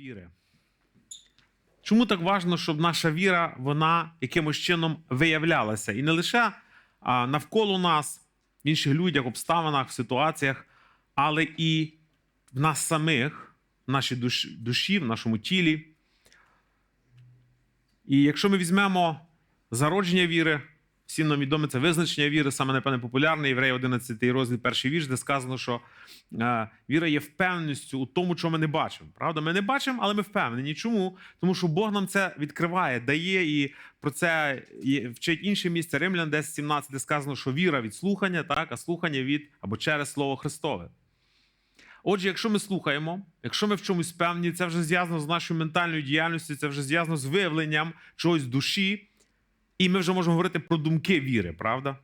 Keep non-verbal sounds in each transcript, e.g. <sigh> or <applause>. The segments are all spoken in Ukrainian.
віри. Чому так важливо, щоб наша віра вона якимось чином виявлялася? І не лише навколо нас, в інших людях, обставинах, в ситуаціях, але і в нас самих, в нашій душ- душі, в нашому тілі. І якщо ми візьмемо зародження віри, всім нам відоме це визначення віри, саме напевне популярне, євреї 11 розділ, перший вірш, де сказано, що е, віра є впевненістю у тому, що ми не бачимо. Правда, ми не бачимо, але ми впевнені. Чому? Тому що Бог нам це відкриває, дає, і про це вчить інше місце Римлян 10.17, де сказано, що віра від слухання, так, а слухання від або через Слово Христове. Отже, якщо ми слухаємо, якщо ми в чомусь певні, це вже зв'язано з нашою ментальною діяльністю, це вже зв'язано з виявленням чогось душі, і ми вже можемо говорити про думки віри, правда?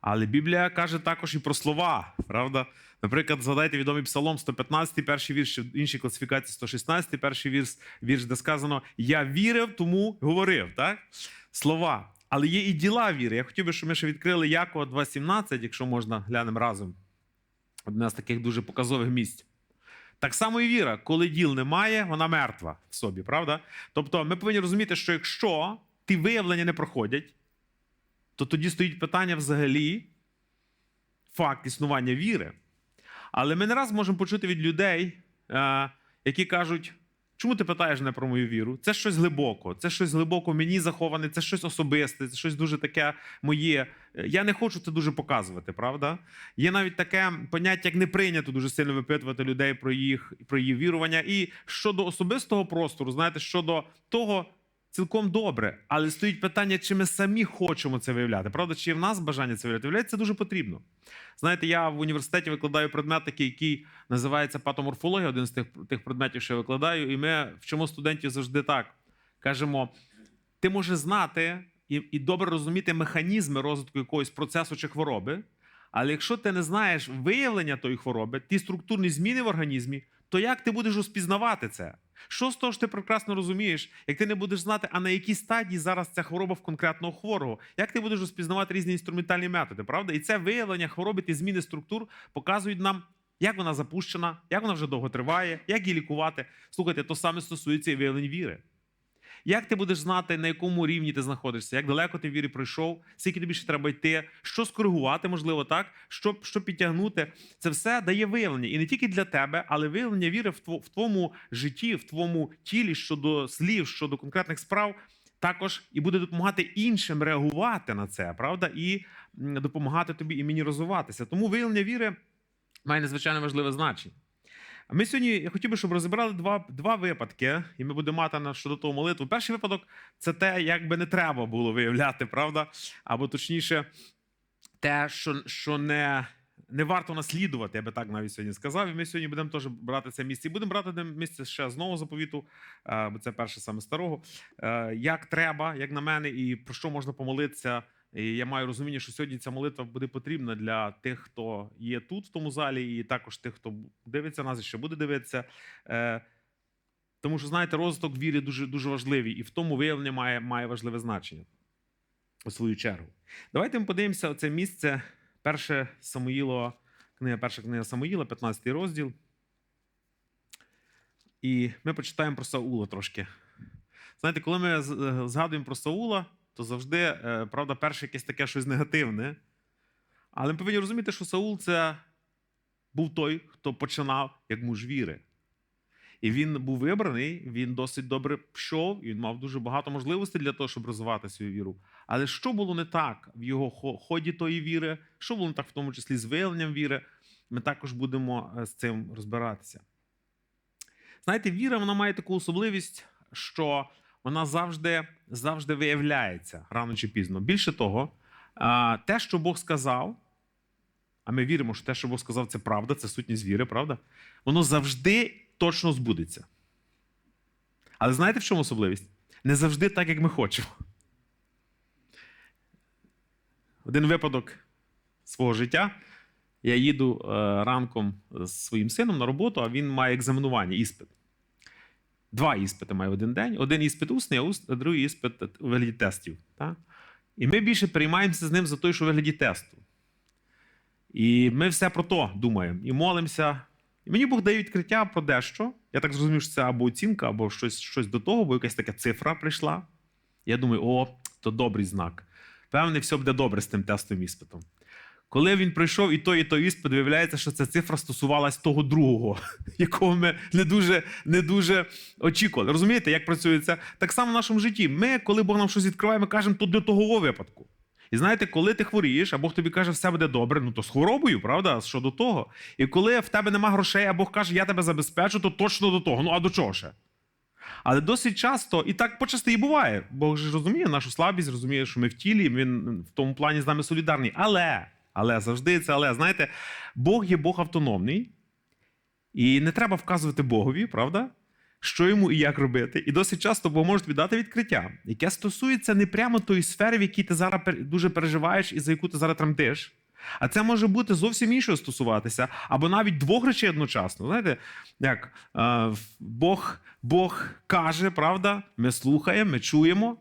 Але Біблія каже також і про слова, правда? Наприклад, згадайте відомий Псалом 115, перший вірш, іншій класифікації 116, перший вірш, вірш, де сказано: Я вірив, тому говорив. Так? Слова. Але є і діла віри. Я хотів би, щоб ми ще відкрили Якова 2.17, якщо можна, глянемо разом. Одне з таких дуже показових місць. Так само і віра, коли діл немає, вона мертва в собі, правда? Тобто ми повинні розуміти, що якщо ті виявлення не проходять, то тоді стоїть питання взагалі факт існування віри. Але ми не раз можемо почути від людей, е, які кажуть, чому ти питаєш мене про мою віру? Це щось глибоко, це щось глибоко мені заховане, це щось особисте, це щось дуже таке моє. Я не хочу це дуже показувати, правда? Є навіть таке поняття, як не прийнято дуже сильно випитувати людей про їх про її вірування. І щодо особистого простору, знаєте, щодо того. Цілком добре, але стоїть питання, чи ми самі хочемо це виявляти. Правда, чи є в нас бажання це виявляти? Виявляти це дуже потрібно. Знаєте, я в університеті викладаю предмет, такий, який називається патоморфологія, один з тих, тих предметів, що я викладаю, і ми вчимо студентів завжди так. Кажемо: ти можеш знати і, і добре розуміти механізми розвитку якогось процесу чи хвороби, але якщо ти не знаєш виявлення тої хвороби, ті структурні зміни в організмі, то як ти будеш розпізнавати це? Що з того ж ти прекрасно розумієш, як ти не будеш знати, а на якій стадії зараз ця хвороба в конкретного хворого? Як ти будеш розпізнавати різні інструментальні методи, правда? І це виявлення хвороби, ті зміни структур показують нам, як вона запущена, як вона вже довго триває, як її лікувати. Слухайте, то саме стосується і виявлень віри. Як ти будеш знати, на якому рівні ти знаходишся, як далеко ти в вірі пройшов, скільки тобі ще треба йти, що скоригувати, можливо, так, що, що підтягнути. Це все дає виявлення. І не тільки для тебе, але виявлення віри в, тво- твоєму житті, в твоєму тілі щодо слів, щодо конкретних справ. Також і буде допомагати іншим реагувати на це, правда, і допомагати тобі і мені розвиватися. Тому виявлення віри має надзвичайно важливе значення. А ми сьогодні я хотів би, щоб розібрали два, два випадки, і ми будемо мати на щодо того молитву. Перший випадок це те, як би не треба було виявляти, правда? Або точніше, те, що, що не, не варто наслідувати, я би так навіть сьогодні сказав. І ми сьогодні будемо теж брати це місце. І будемо брати одне місце ще з нового заповіту, е, бо це перше саме старого. Е, Як треба, як на мене, і про що можна помолитися. І я маю розуміння, що сьогодні ця молитва буде потрібна для тих, хто є тут, в тому залі, і також тих, хто дивиться нас і ще буде дивитися. Е, Тому що, знаєте, розвиток віри дуже, дуже важливий, і в тому виявлення має, має важливе значення у свою чергу. Давайте ми подивимося це місце. Перше Самуїло, книга, перша книга Самуїла, 15 розділ. І ми почитаємо про Саула трошки. Знаєте, коли ми е, згадуємо про Саула, то завжди, е, правда, перше якесь таке щось негативне. Але ми повинні розуміти, що Саул це був той, хто починав як муж віри. І він був вибраний, він досить добре пішов, і він мав дуже багато можливостей для того, щоб розвивати свою віру. Але що було не так в його ході тої віри, що було не так, в тому числі з виявленням віри, ми також будемо е, з цим розбиратися. Знаєте, віра вона має таку особливість, що вона завжди, завжди виявляється рано чи пізно. Більше того, те, що Бог сказав, а ми віримо, що те, що Бог сказав, це правда, це сутність віри, правда? Воно завжди точно збудеться. Але знаєте, в чому особливість? Не завжди так, як ми хочемо. Один випадок свого життя. Я їду е, ранком з своїм сином на роботу, а він має екзаменування, іспит. Два іспити має в один день. Один іспит усний, а другий іспит у вигляді тестів. Так? І ми більше приймаємося з ним за той, що у вигляді тесту. І ми все про то думаємо і молимося. І мені Бог дає відкриття про дещо, Я так зрозумів, що це або оцінка, або щось, щось до того, бо якась така цифра прийшла. Я думаю, о, то добрий знак. Певне, все буде добре з тим тестовим іспитом. Коли він пройшов і той, і той іспит, виявляється, що ця цифра стосувалась того другого, <laughs> якого ми не дуже, не дуже очікували. Розумієте, як працює це? Так само в нашому житті. Ми, коли Бог нам щось відкриває, ми кажемо, то для того випадку. І знаєте, коли ти хворієш, а Бог тобі каже, все буде добре, ну то з хворобою, правда? Що до того? І коли в тебе нема грошей, а Бог каже, я тебе забезпечу, то точно до того. Ну а до чого ще? Але досить часто, і так почасти і буває. Бог ж розуміє нашу слабість, розуміє, що ми в тілі, він в тому плані з нами солідарний. Але, але завжди це але. Знаєте, Бог є Бог автономний, і не треба вказувати Богові, правда? Що йому і як робити. І досить часто Бог може тобі дати відкриття, яке стосується не прямо тої сфери, в якій ти зараз дуже переживаєш і за яку ти зараз тремтиш. А це може бути зовсім іншого стосуватися, або навіть двох речей одночасно. Знаєте, як е, Бог, Бог каже, правда, ми слухаємо, ми чуємо.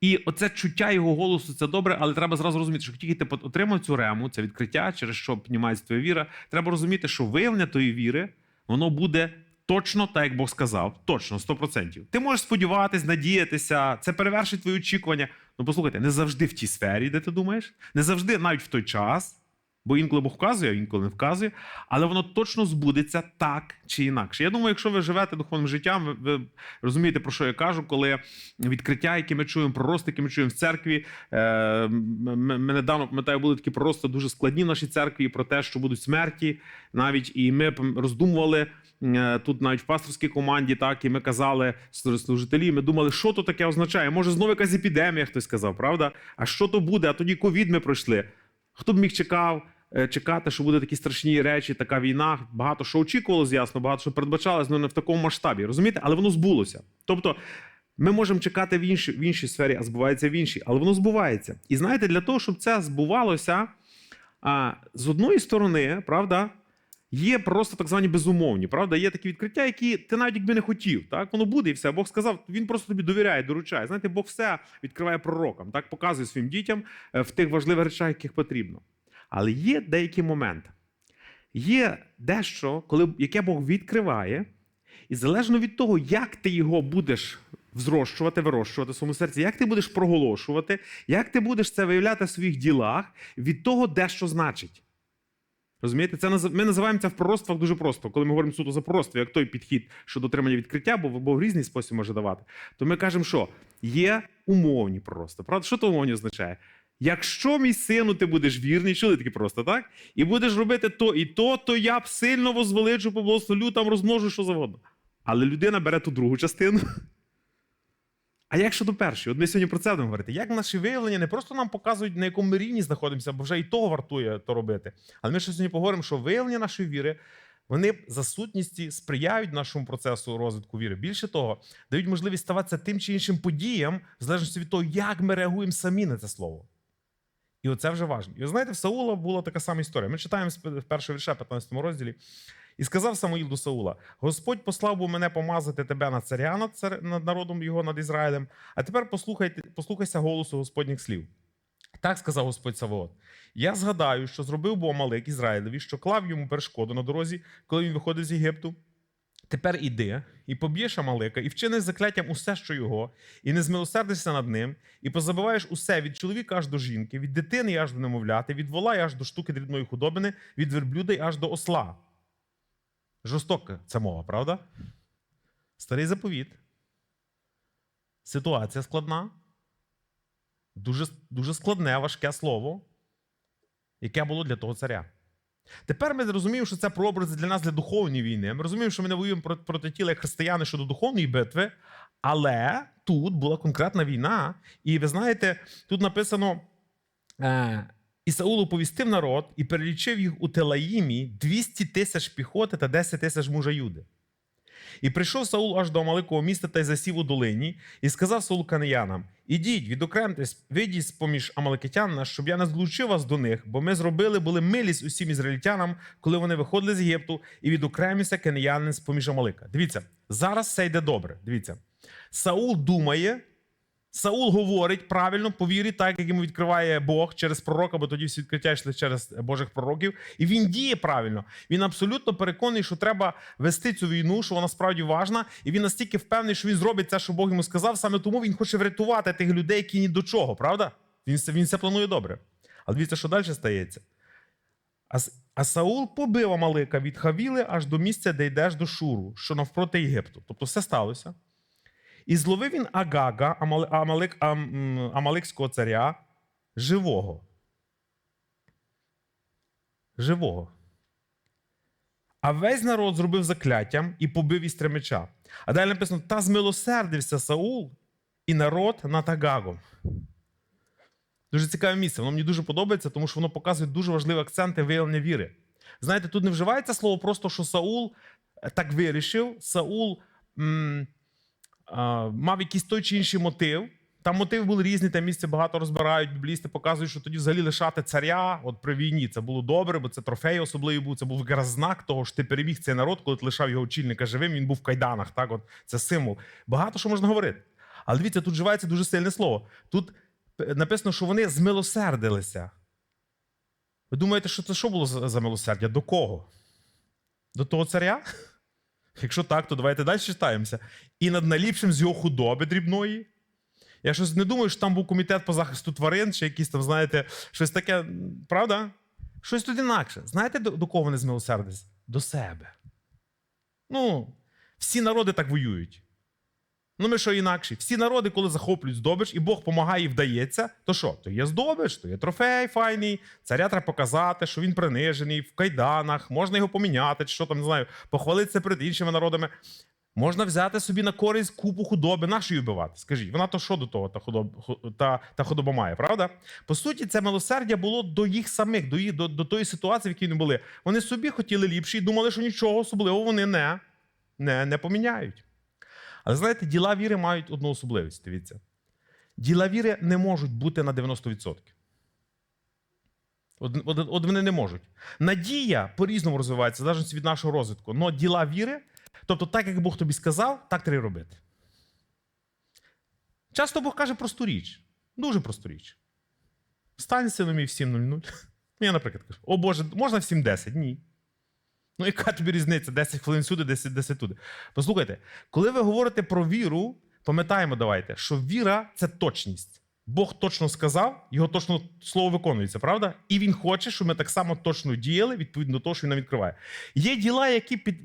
І оце чуття його голосу це добре, але треба зразу розуміти, що тільки ти отримав цю рему, це відкриття, через що піднімається твоя віра. Треба розуміти, що виявлення тої віри, воно буде точно так, як Бог сказав. Точно, 100%. Ти можеш сподіватись, надіятися, це перевершить твої очікування. Ну, послухайте, не завжди в тій сфері, де ти думаєш, не завжди навіть в той час. Бо інколи Бог вказує, а інколи не вказує, але воно точно збудеться так чи інакше. Я думаю, якщо ви живете духовним життям, ви, ви розумієте, про що я кажу, коли відкриття, які ми чуємо, прорости, які ми чуємо в церкві. Е, ми, недавно пам'ятаю, були такі прорости дуже складні в нашій церкві про те, що будуть смерті. Навіть і ми роздумували е, тут, навіть в пасторській команді, так і ми казали служителі. Ми думали, що то таке означає. Може, знову якась епідемія, хтось сказав, правда? А що то буде? А тоді ковід ми пройшли. Хто б міг чекав? Е, Чекати, що буде такі страшні речі, така війна. Багато що очікувалось, ясно, багато що передбачалось, але не в такому масштабі. Розумієте? Але воно збулося. Тобто, ми можемо чекати в іншій, в іншій сфері, а збувається в іншій, але воно збувається. І знаєте, для того, щоб це збувалося, а, з одної сторони, правда, є просто так звані безумовні. Правда, є такі відкриття, які ти навіть якби не хотів. Так, воно буде і все. Бог сказав, він просто тобі довіряє, доручає. Знаєте, Бог все відкриває пророкам, так показує своїм дітям е, в тих важливих речах, яких потрібно. Але є деякі моменти. Є дещо, коли, яке Бог відкриває, і залежно від того, як ти його будеш взрощувати, вирощувати в своєму серці, як ти будеш проголошувати, як ти будеш це виявляти в своїх ділах, від того дещо значить. Розумієте, це ми називаємо це в пророцтвах дуже просто. Коли ми говоримо суто за пророцтво, як той підхід щодо отримання відкриття, бо Бог в різний спосіб може давати, то ми кажемо, що є умовні пророцтва. Правда, що то умовні означає? Якщо мій сину, ти будеш вірний, таке просто, так? І будеш робити то і то, то я б сильно возвеличу, поблагословлю, там розмножу що завгодно. Але людина бере ту другу частину. А як щодо першої? От ми сьогодні про це будемо говорити. Як наші виявлення не просто нам показують, на якому ми рівні знаходимося, бо вже і того вартує то робити. Але ми ще сьогодні поговоримо, що виявлення нашої віри. Вони за сутністі сприяють нашому процесу розвитку віри. Більше того, дають можливість ставатися тим чи іншим подіям, в залежності від того, як ми реагуємо самі на це слово. І оце вже важливо. І знаєте, в Саула була така сама історія. Ми читаємо з першого вірша, 15 розділі. І сказав Самуїл до Саула: Господь послав би мене помазати тебе на царя над, цар... над народом його над Ізраїлем. А тепер послухайте, послухайся голосу Господніх слів. Так сказав Господь Савоот. Я згадаю, що зробив був Амалик Ізраїлеві, що клав йому перешкоду на дорозі, коли він виходив з Єгипту. Тепер іди і поб'єш Амалика, і вчиниш закляттям усе, що його, і не змилосердишся над ним, і позабиваєш усе від чоловіка аж до жінки, від дитини аж до немовляти, від вола аж до штуки дрібної худобини, від верблюда аж до осла. Жорстока ця мова, правда? Старий заповіт. Ситуація складна. Дуже, дуже складне, важке слово, яке було для того царя. Тепер ми розуміємо, що це прообрази для нас для духовної війни. Ми розуміємо, що ми не воюємо проти, проти тіла як християни щодо духовної битви, але тут була конкретна війна. І ви знаєте, тут написано: е, і Саул оповістив народ і перелічив їх у Телаїмі 200 тисяч піхоти та 10 тисяч мужа Юди. І прийшов Саул аж до Амаликового міста та й засів у долині, і сказав Саул канеянам: Ідіть, відокремтесь, вийдіть з поміж амалекитян наш, щоб я не злучив вас до них, бо ми зробили були милість усім ізраїльтянам, коли вони виходили з Єгипту, і відокремився кенеянин з поміж Амалика. Дивіться, зараз все йде добре. Дивіться, Саул думає, Саул говорить правильно по вірі, так як йому відкриває Бог через пророка, бо тоді всі відкриття йшли через Божих пророків. І він діє правильно. Він абсолютно переконаний, що треба вести цю війну, що вона справді важна. І він настільки впевнений, що він зробить те, що Бог йому сказав. Саме тому він хоче врятувати тих людей, які ні до чого, правда? Він, це- він це планує добре. Але дивіться, що далі стається. А, а Саул побив Амалика від Хавіли аж до місця, де йдеш до Шуру, що навпроти Єгипту. Тобто все сталося. І зловив він Агага, Амалик, Ам, Амаликського царя, живого. Живого. А весь народ зробив закляттям і побив із меча. А далі написано: та змилосердився Саул і народ над Агагом. Дуже цікаве місце. Воно мені дуже подобається, тому що воно показує дуже важливі акценти виявлення віри. Знаєте, тут не вживається слово просто, що Саул так вирішив. Саул м, мав якийсь той чи інший мотив. Там мотив був різний, там місце багато розбирають. Біблісти показують, що тоді взагалі лишати царя от при війні це було добре, бо це трофей особливий був. Це був якраз знак того, що ти переміг цей народ, коли ти лишав його очільника живим. Він був в кайданах. Так, от це символ. Багато що можна говорити. Але дивіться, тут вживається дуже сильне слово. Тут е, написано, що вони змилосердилися. Ви думаєте, що це що було за милосердя? До кого? До того царя? Якщо так, то давайте далі читаємося. І над наліпшим з його худоби дрібної. Я щось не думаю, що там був комітет по захисту тварин, чи якісь там, знаєте, щось таке, правда? Щось тут інакше. Знаєте, до, до кого вони змилосердились? До себе. Ну, всі народи так воюють. Ну, ми що інакше? Всі народи, коли захоплюють здобич, і Бог допомагає і вдається, то що? То є здобич, то є трофей файний, царя треба показати, що він принижений, в кайданах, можна його поміняти, чи що там, не знаю, похвалитися перед іншими народами. Можна взяти собі на користь купу худоби, нашу її вбивати. Скажіть, вона то що до того та худоба, та, та худоба має, правда? По суті, це милосердя було до їх самих, до, їх, до, до тої ситуації, в якій вони були. Вони собі хотіли ліпше і думали, що нічого особливого вони не, не, не поміняють. Але знаєте, діла віри мають одну особливість. Дивіться. Діла віри не можуть бути на 90%. От, от, от вони не можуть. Надія по-різному розвивається, залежно від нашого розвитку. Але діла віри, тобто, так як Бог тобі сказав, так треба робити. Часто Бог каже просту річ. Дуже просту річ. Встань сину мій в 7.00. <laughs> Я, наприклад, кажу: О Боже, можна в 7.10? Ні. Ну, яка тобі різниця? 10 хвилин сюди, 10, 10 туди. Послухайте, коли ви говорите про віру, пам'ятаємо, давайте, що віра це точність. Бог точно сказав, його точно слово виконується, правда? І він хоче, щоб ми так само точно діяли відповідно до того, що він нам відкриває. Є діла, які, під,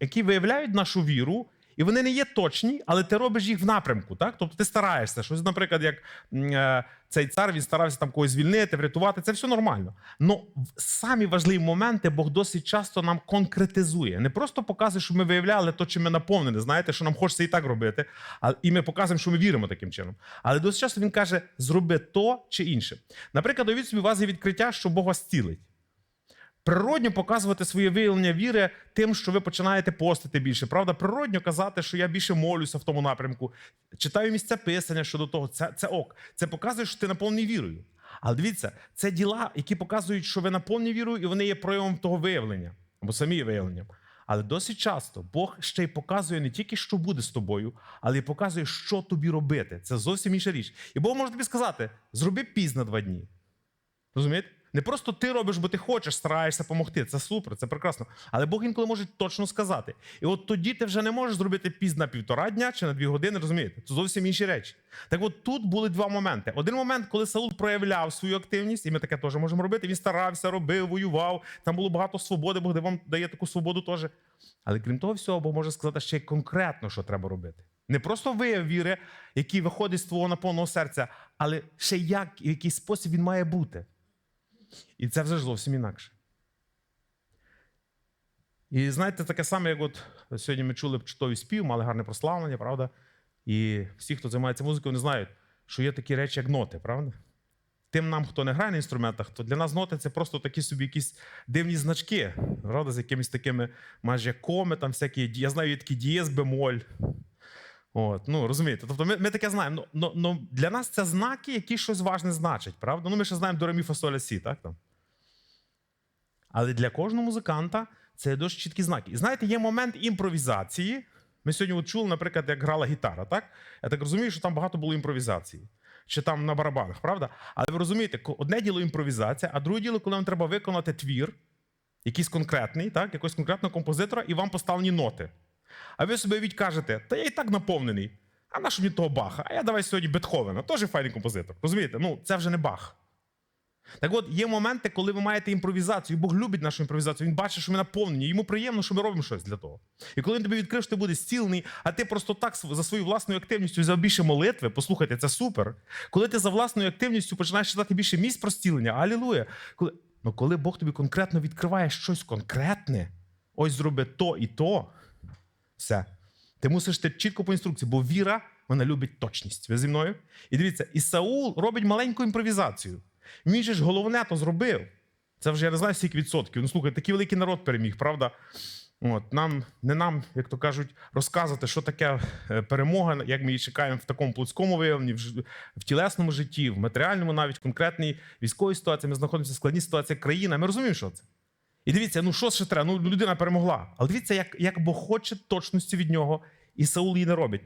які виявляють нашу віру, і вони не є точні, але ти робиш їх в напрямку. Так? Тобто ти стараєшся. Щось, наприклад, як е, цей цар він старався там когось звільнити, врятувати. Це все нормально. Но самі важливі моменти Бог досить часто нам конкретизує. Не просто показує, що ми виявляли то, чим ми наповнені. Знаєте, що нам хочеться і так робити, а і ми показуємо, що ми віримо таким чином. Але досить часто він каже: зроби то чи інше. Наприклад, уявіть собі, у вас є відкриття, що Бог вас цілить. Природньо показувати своє виявлення віри тим, що ви починаєте постити більше. Правда, природньо казати, що я більше молюся в тому напрямку, читаю місця писання щодо того. Це, це ок. Це показує, що ти наповнений вірою. Але дивіться, це діла, які показують, що ви наповнені вірою, і вони є проявом того виявлення, або самі виявленням. Але досить часто Бог ще й показує не тільки, що буде з тобою, але й показує, що тобі робити. Це зовсім інша річ. І Бог може тобі сказати: зроби пізно два дні. Розумієте? Не просто ти робиш, бо ти хочеш, стараєшся допомогти. Це супер, це прекрасно. Але Бог інколи може точно сказати. І от тоді ти вже не можеш зробити пізно півтора дня чи на дві години, розумієте? Це зовсім інші речі. Так от тут були два моменти. Один момент, коли Саул проявляв свою активність, і ми таке теж можемо робити. Він старався, робив, воював. Там було багато свободи, Бог вам дає таку свободу теж. Але крім того всього, Бог може сказати ще й конкретно, що треба робити. Не просто вияв віри, який виходить з твого наповного серця, але ще як, в який спосіб він має бути. І це вже зовсім інакше. І знаєте, таке саме, як от сьогодні ми чули чудовий спів, мали гарне прославлення, правда? І всі, хто займається музикою, не знають, що є такі речі, як ноти, правда? Тим нам, хто не грає на інструментах, то для нас ноти це просто такі собі якісь дивні значки, правда, з якимись такими майже коми, там всякі, я знаю, є такі дієз бемоль. От, ну розумієте, тобто ми, ми таке знаємо. Ну, ну, ну, для нас це знаки, які щось важне значать, правда? Ну, ми ще знаємо до ремі фасоля сі, так там. Але для кожного музиканта це дуже чіткі знаки. І знаєте, є момент імпровізації, Ми сьогодні от чули, наприклад, як грала гітара, так? Я так розумію, що там багато було імпровізації. Чи там на барабанах, правда? Але ви розумієте, одне діло імпровізація, а друге діло, коли вам треба виконати твір, якийсь конкретний, так, якогось конкретного композитора, і вам поставлені ноти. А ви собі від кажете, та я і так наповнений. А на що мені того Баха? А я давай сьогодні Бетховена, теж файний композитор. Розумієте? Ну, це вже не Бах. Так от, є моменти, коли ви маєте імпровізацію, Бог любить нашу імпровізацію, він бачить, що ми наповнені, йому приємно, що ми робимо щось для того. І коли він тобі відкрив, що ти будеш зцілений, а ти просто так за своєю власною активністю взяв більше молитви, послухайте, це супер. Коли ти за власною активністю починаєш читати більше місць про зцілення, алілуя. Коли... Ну, коли Бог тобі конкретно відкриває щось конкретне, ось зроби то і то, все. Ти мусиш ти чітко по інструкції, бо віра вона любить точність. Ви зі мною? І дивіться, і Саул робить маленьку імпровізацію. Він же ж головне то зробив. Це вже я не знаю скільки відсотків. Ну слухай, такий великий народ переміг, правда? От, нам, не нам, як то кажуть, розказувати, що таке е, перемога, як ми її чекаємо в такому плотському виявленні, в, в тілесному житті, в матеріальному, навіть в конкретній військовій ситуації. Ми знаходимося в складній ситуації країна. Ми розуміємо, що це. І дивіться, ну що ще треба? Ну людина перемогла. Але дивіться, як, як Бог хоче точності від нього, і Саул її не робить.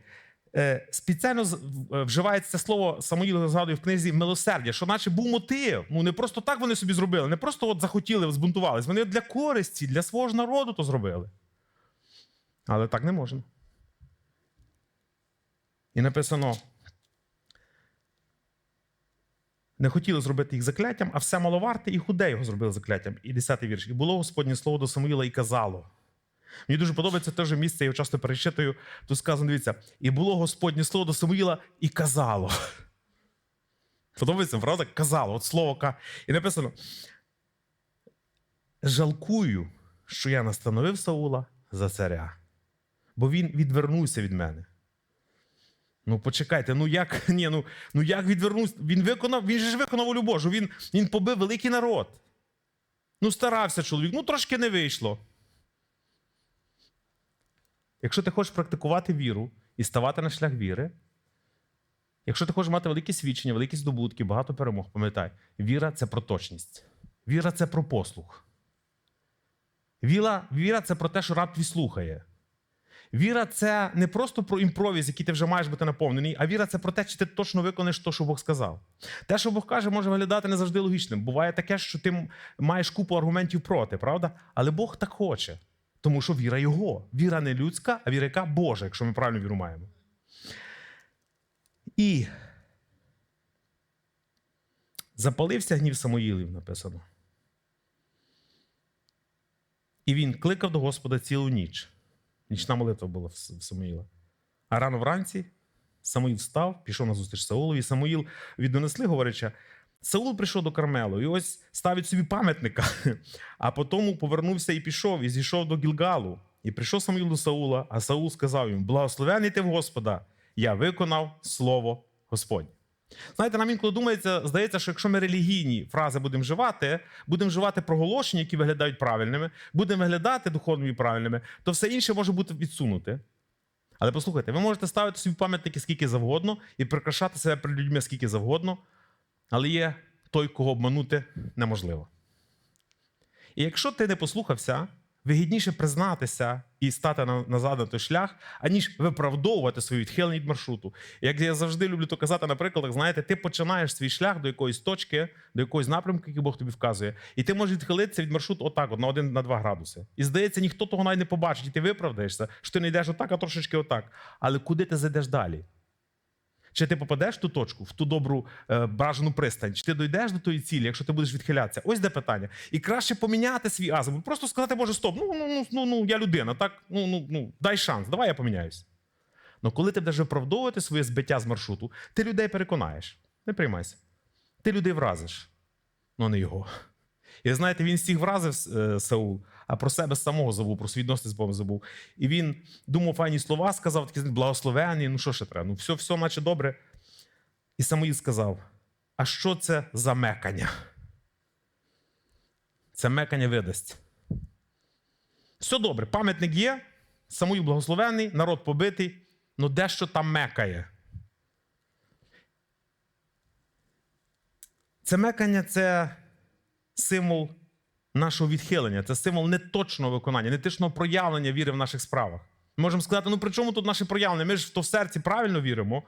Е, спеціально е, вживається це слово Самуїл згадує в книзі милосердя, що наче був мотив. Ну не просто так вони собі зробили, не просто от захотіли, збунтувались. Вони для користі, для свого ж народу то зробили. Але так не можна. І написано: не хотіли зробити їх закляттям, а все маловарте і худе його зробили закляттям. І 10-й вірш. І було Господнє слово до Самуїла і казало. Мені дуже подобається те ж місце, я його часто перечитую. Тут сказано: дивіться, і було Господнє слово до Самуїла і казало. <laughs> Подобається, правда? Казало, от слово ка. І написано: жалкую, що я настановив Саула за царя, бо він відвернувся від мене. Ну, почекайте, ну як <laughs> ні, ну, ну як відвернувся? Він виконав, він же ж виконав волю Божу, він, він побив великий народ. Ну, старався чоловік, ну трошки не вийшло. Якщо ти хочеш практикувати віру і ставати на шлях віри, якщо ти хочеш мати великі свідчення, великі здобутки, багато перемог, пам'ятай, віра це про точність. Віра це про послух. Віра, віра це про те, що раб твій слухає. Віра це не просто про імпровіз, який ти вже маєш бути наповнений, а віра це про те, чи ти точно виконаєш те, що Бог сказав. Те, що Бог каже, може виглядати не завжди логічним. Буває таке, що ти маєш купу аргументів проти, правда? Але Бог так хоче. Тому що віра його. Віра не людська, а віра яка Божа, якщо ми правильно віру маємо. І запалився гнів Самоїлів, написано. І він кликав до Господа цілу ніч. Нічна молитва була в Самуїла. А рано вранці Самуїл встав, пішов на зустріч Саулові. Самуїл віддонесли, говорячи, Саул прийшов до Кармелу і ось ставить собі пам'ятника, а потім повернувся і пішов, і зійшов до Гілгалу. І прийшов Самуїл до Саула, а Саул сказав йому: Благословений ти в Господа, я виконав слово Господнє. Знаєте, нам інколи думається, здається, що якщо ми релігійні фрази будемо вживати, будемо вживати проголошення, які виглядають правильними, будемо виглядати духовними і правильними, то все інше може бути відсунуте. Але послухайте, ви можете ставити собі пам'ятники скільки завгодно і прикрашати себе перед людьми скільки завгодно, але є той, кого обманути неможливо. І якщо ти не послухався, вигідніше признатися і стати на, назад на той шлях, аніж виправдовувати свою відхилення від маршруту. Як я завжди люблю то казати на прикладах, знаєте, ти починаєш свій шлях до якоїсь точки, до якогось напрямку, який Бог тобі вказує, і ти можеш відхилитися від маршруту отак, от, на 1 на 2 градуси. І здається, ніхто того навіть не побачить, і ти виправдаєшся, що ти не йдеш отак, а трошечки отак. Але куди ти зайдеш далі? Чи ти попадеш в ту точку, в ту добру е, бажану пристань, чи ти дійдеш до тої цілі, якщо ти будеш відхилятися? Ось де питання. І краще поміняти свій азимут. Просто сказати, Боже, стоп, ну, ну, ну, ну, ну я людина, так? Ну, ну, ну, дай шанс, давай я поміняюсь. Ну коли ти будеш виправдовувати своє збиття з маршруту, ти людей переконаєш. Не приймайся. Ти людей вразиш, ну не його. І знаєте, він всіх вразив е, Саул, а про себе самого забув, про свої відносини з Богом забув. І він думав файні слова, сказав, такі знаєте, благословені, ну що ще треба? Ну все, все, наче добре. І Самуїл сказав: а що це за мекання? Це мекання видасть. Все добре, пам'ятник є, Самуїл благословений, народ побитий, ну дещо там мекає. Це мекання це символ нашого відхилення, це символ неточного виконання, неточного проявлення віри в наших справах. Ми можемо сказати, ну при чому тут наше проявлення? Ми ж то в серці правильно віримо.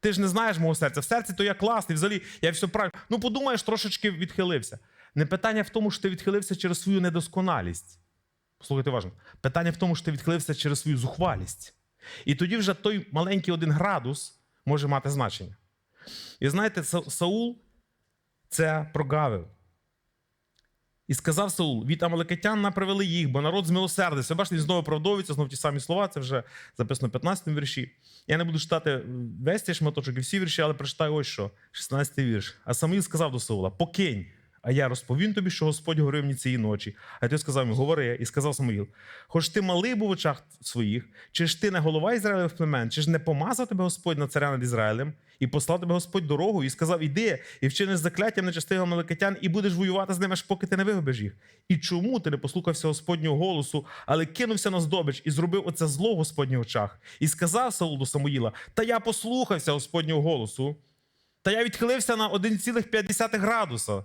Ти ж не знаєш мого серця. В серці то я класний, взагалі, я все правильно. Ну, подумаєш, трошечки відхилився. Не питання в тому, що ти відхилився через свою недосконалість. Послухайте уважно. Питання в тому, що ти відхилився через свою зухвалість. І тоді вже той маленький один градус може мати значення. І знаєте, Саул це прогавив. І сказав Саул: від амалекитян направили їх, бо народ змилосердився. Бачите, він знову оправдовується, знову ті самі слова, це вже записано в 15 вірші. Я не буду читати весь цей шматочок і всі вірші, але прочитаю ось що, 16 вірш. А Самуїл сказав до Саула: Покинь, а я розповім тобі, що Господь говорив мені цієї ночі. А той сказав йому: Говори, і сказав Самуїл: Хоч ти малий був в очах своїх, чи ж ти не голова Ізраїлевих племен, чи ж не помазав тебе Господь на царя над Ізраїлем, і послав тебе Господь дорогу, і сказав: Іди, і вчиниш закляттям нечестивого меликитян, і будеш воювати з ними, аж поки ти не вигубиш їх. І чому ти не послухався Господнього голосу, але кинувся на здобич і зробив оце зло в Господніх очах? І сказав Саул до Самуїла: Та я послухався Господнього голосу, та я відхилився на 1,5 градуса.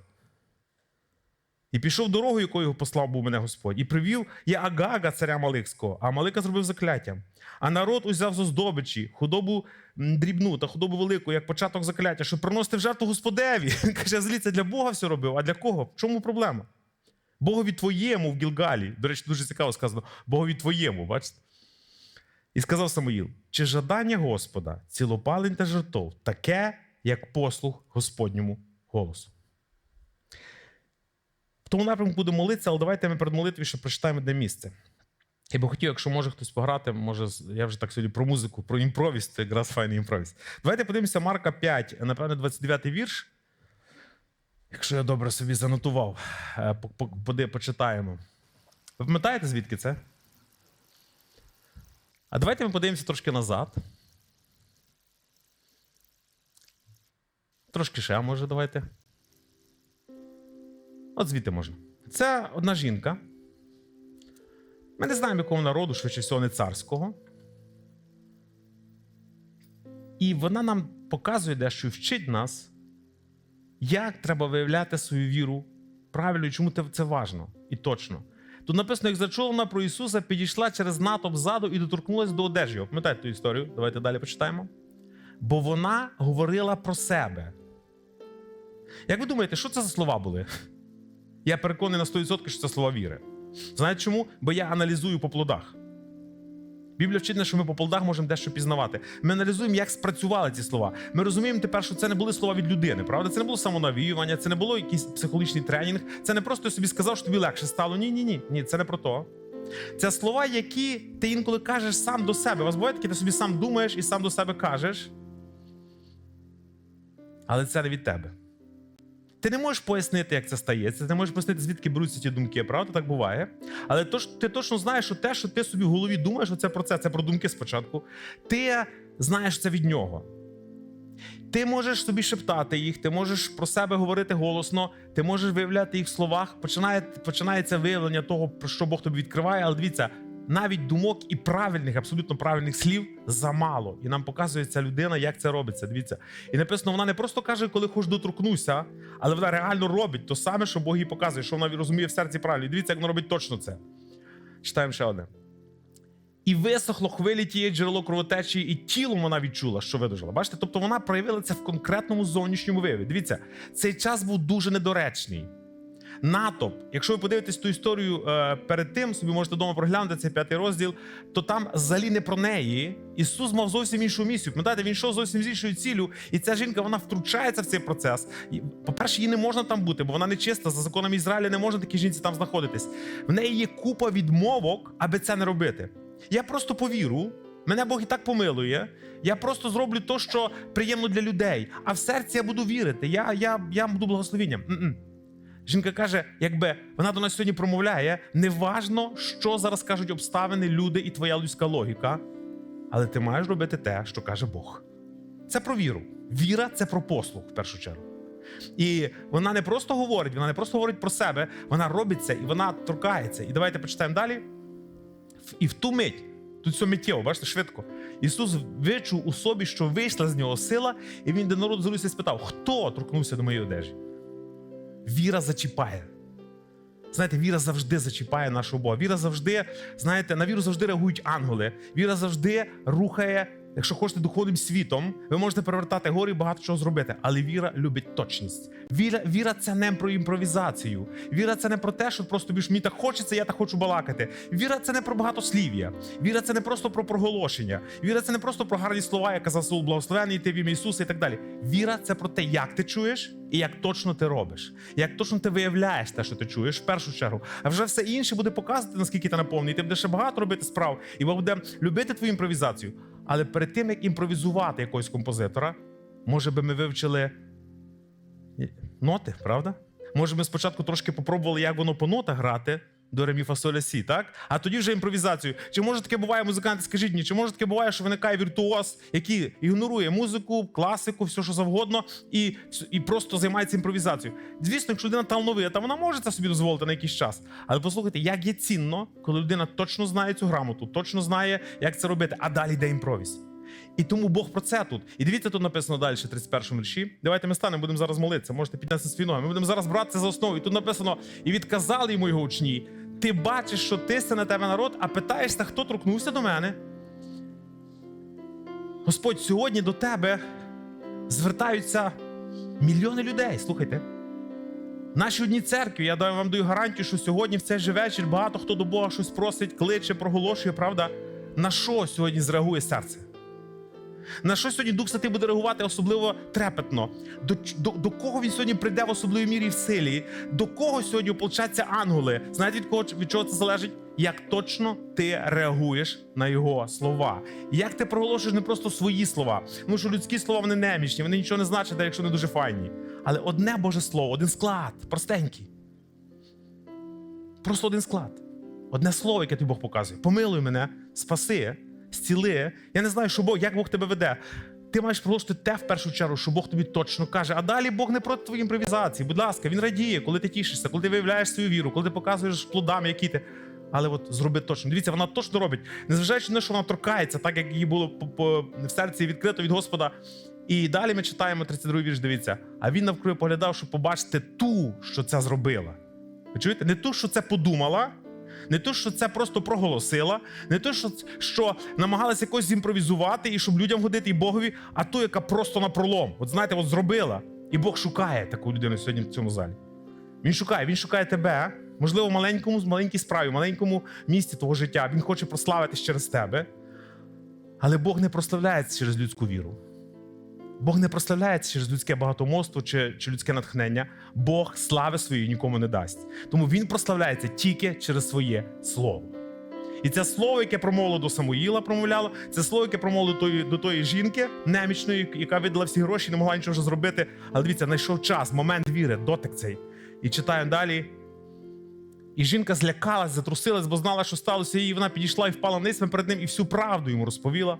І пішов дорогою, якою послав був мене Господь, і привів я Агага, царя Маликського, а Малика зробив закляття. А народ узяв зо здобичі, худобу дрібну та худобу велику, як початок закляття, щоб приносити в жертву Господеві. <laughs> Каже, злі, це для Бога все робив. А для кого? В чому проблема? Богові твоєму в Гілгалі. До речі, дуже цікаво сказано: Богові твоєму, бачите? І сказав Самуїл: чи жадання Господа, цілопалень та жертов, таке, як послух Господньому голосу. Тому напрямку буду молитися, але давайте ми перед молитвою ще прочитаємо де місце. Я би хотів, якщо може хтось пограти, може, я вже так сьогодні про музику, про імпровіз, це якраз файний імпровіз. Давайте подивимося Марка 5, напевне, 29 вірш. Якщо я добре собі занотував, Е, почитаємо. Ви пам'ятаєте, звідки це? А давайте ми подивимося трошки назад. Трошки ще, може, давайте. От звідти можна. Це одна жінка. Ми не знаємо, якого народу, швидше всього, не царського. І вона нам показує дещо і вчить нас, як треба виявляти свою віру правильно і чому це важно і точно. Тут написано, як зачула вона про Ісуса, підійшла через натовп ззаду і доторкнулася до одежі. його. Пам'ятаєте ту історію? Давайте далі почитаємо. Бо вона говорила про себе. Як ви думаєте, що це за слова були? Я переконаний на 100%, що це слова віри. Знаєте чому? Бо я аналізую по плодах. Біблія вчить що ми по плодах можемо дещо пізнавати. Ми аналізуємо, як спрацювали ці слова. Ми розуміємо тепер, що це не були слова від людини, правда? Це не було самонавіювання, це не було якийсь психологічний тренінг. Це не просто я собі сказав, що тобі легше стало. Ні, ні, ні. Ні, це не про то. Це слова, які ти інколи кажеш сам до себе. У вас буває таке, ти собі сам думаєш і сам до себе кажеш. Але це не від тебе. Ти не можеш пояснити, як це стається, ти не можеш пояснити, звідки беруться ті думки, правда, так буває. Але то, ти точно знаєш, що те, що ти собі в голові думаєш, це про це, це про думки спочатку. Ти знаєш це від нього. Ти можеш собі шептати їх, ти можеш про себе говорити голосно, ти можеш виявляти їх в словах. Починає, починається виявлення того, про що Бог тобі відкриває. Але дивіться, навіть думок і правильних, абсолютно правильних слів замало. І нам показує ця людина, як це робиться. Дивіться. І написано, вона не просто каже, коли хоч доторкнуся, але вона реально робить то саме, що Бог їй показує, що вона розуміє в серці правильно. І дивіться, як вона робить точно це. Читаємо ще одне. І висохло хвилі тієї джерело кровотечі, і тілом вона відчула, що видужала. Бачите, тобто вона проявила це в конкретному зовнішньому вияві. Дивіться, цей час був дуже недоречний. Натовп, якщо ви подивитесь ту історію е, перед тим, собі можете вдома проглянути цей п'ятий розділ, то там взагалі не про неї. Ісус мав зовсім іншу місію. Пам'ятаєте, він йшов зовсім з іншою ціллю, і ця жінка вона втручається в цей процес. По-перше, їй не можна там бути, бо вона нечиста. За законами Ізраїля не може такій жінці там знаходитись. В неї є купа відмовок, аби це не робити. Я просто повіру. Мене Бог і так помилує. Я просто зроблю то, що приємно для людей. А в серці я буду вірити. Я, я, я буду благословенням. Жінка каже, якби вона до нас сьогодні промовляє, неважно, що зараз кажуть обставини, люди і твоя людська логіка, але ти маєш робити те, що каже Бог. Це про віру. Віра це про послуг в першу чергу. І вона не просто говорить, вона не просто говорить про себе, вона робить це і вона торкається. І давайте почитаємо далі. І в ту мить, тут все миттєво, бачите, швидко. Ісус вичув у собі, що вийшла з нього сила, і він до народу звернувся і спитав: хто торкнувся до моєї одежі? Віра зачіпає. Знаєте, віра завжди зачіпає нашого Бога. Віра завжди, знаєте, на віру завжди реагують ангели. Віра завжди рухає, якщо хочете, духовним світом. Ви можете перевертати гори і багато чого зробити. Але віра любить точність. Віра, віра це не про імпровізацію. Віра це не про те, що просто більш мені так хочеться, я так хочу балакати. Віра це не про багатослів'я. Віра це не просто про проголошення. Віра це не просто про гарні слова, як казав Саул, благословений ти в ім'я Ісуса і так далі. Віра це про те, як ти чуєш і як точно ти робиш, як точно ти виявляєш те, що ти чуєш в першу чергу. А вже все інше буде показувати, наскільки ти наповнений. Ти будеш ще багато робити справ, і Бог буде любити твою імпровізацію. Але перед тим як імпровізувати якогось композитора, може би ми вивчили ноти, правда? Може, ми спочатку трошки попробували, як воно по нотах грати. До ремі фасоля сі, так? А тоді вже імпровізацію. Чи може таке буває, музиканти, скажіть мені, чи може таке буває, що виникає віртуоз, який ігнорує музику, класику, все що завгодно, і, і просто займається імпровізацією? Звісно, якщо людина талановита, вона може це собі дозволити на якийсь час. Але послухайте, як є цінно, коли людина точно знає цю грамоту, точно знає, як це робити, а далі йде імпровіз. І тому Бог про це тут. І дивіться, тут написано далі, 31 вірші. Давайте ми станемо, будемо зараз молитися. Можете піднести свій ноги. Ми будемо зараз брати це за основу. І тут написано: і відказали йому його учні. Ти бачиш, що тисне на тебе народ, а питаєшся, хто торкнувся до мене. Господь, сьогодні до тебе звертаються мільйони людей. Слухайте. В нашій одній церкві, я вам даю гарантію, що сьогодні в цей же вечір багато хто до Бога щось просить, кличе, проголошує, правда? На що сьогодні зреагує серце? На що сьогодні Дух Святий буде реагувати особливо трепетно? До, до, до кого він сьогодні прийде в особливій мірі в силі? До кого сьогодні ополчаться ангели? Знаєте, від кого від чого це залежить? Як точно ти реагуєш на його слова? Як ти проголошуєш не просто свої слова? Тому що людські слова вони немічні, вони нічого не значать, якщо не дуже файні. Але одне Боже слово, один склад, простенький. Просто один склад. Одне слово, яке тобі Бог показує. Помилуй мене, спаси, зціли. Я не знаю, що Бог, як Бог тебе веде. Ти маєш просто те в першу чергу, що Бог тобі точно каже. А далі Бог не проти твоєї імпровізації. Будь ласка, він радіє, коли ти тішишся, коли ти виявляєш свою віру, коли ти показуєш плодами, які ти. Але от зроби точно. Дивіться, вона точно робить. Незважаючи на що вона торкається, так як її було в серці відкрито від Господа. І далі ми читаємо 32 вірш. Дивіться. А він навкруги поглядав, щоб побачити ту, що це зробила. Ви чуєте? Не ту, що це подумала, не то, що це просто проголосила, не то, що, що намагалася якось зімпровізувати і щоб людям годити і Богові, а ту, яка просто на пролом. От знаєте, от зробила. І Бог шукає таку людину сьогодні в цьому залі. Він шукає, він шукає тебе, можливо, в маленькому, маленькій справі, в маленькому місці твого життя. Він хоче прославитись через тебе. Але Бог не прославляється через людську віру. Бог не прославляється через людське багатомовство чи, чи людське натхнення. Бог слави своєї нікому не дасть. Тому він прославляється тільки через своє слово. І це слово, яке промовило до Самуїла, промовляло, це слово, яке промовило до тої, до тої жінки немічної, яка видала всі гроші, не могла нічого вже зробити. Але дивіться, знайшов час, момент віри, дотик цей. І читаємо далі. І жінка злякалась, затрусилась, бо знала, що сталося їй. Вона підійшла і впала вниз перед ним і всю правду йому розповіла.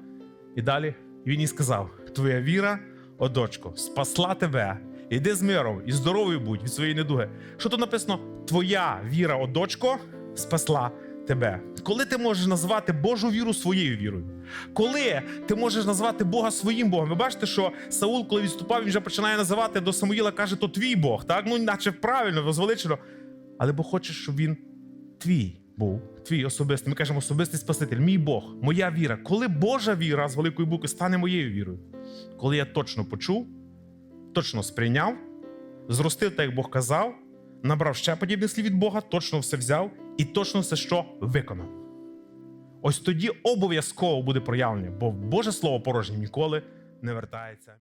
І далі він їй сказав: Твоя віра, о дочко, спасла тебе. Іди з миром і здоровою будь від своєї недуги. Що тут написано? Твоя віра, о дочко, спасла тебе. Коли ти можеш назвати Божу віру своєю вірою? Коли ти можеш назвати Бога своїм Богом? Ви бачите, що Саул, коли відступав, він вже починає називати до Самуїла, каже, то твій Бог, так? Ну, наче правильно, возвеличено. Але Бог хоче, щоб він твій був, твій особистий. Ми кажемо особистий Спаситель, мій Бог, моя віра. Коли Божа віра з великої букви стане моєю вірою? Коли я точно почув, точно сприйняв, зростив так, як Бог казав, набрав ще подібних слів від Бога, точно все взяв і точно все що виконав. Ось тоді обов'язково буде проявлення, бо Боже Слово порожнє ніколи не вертається.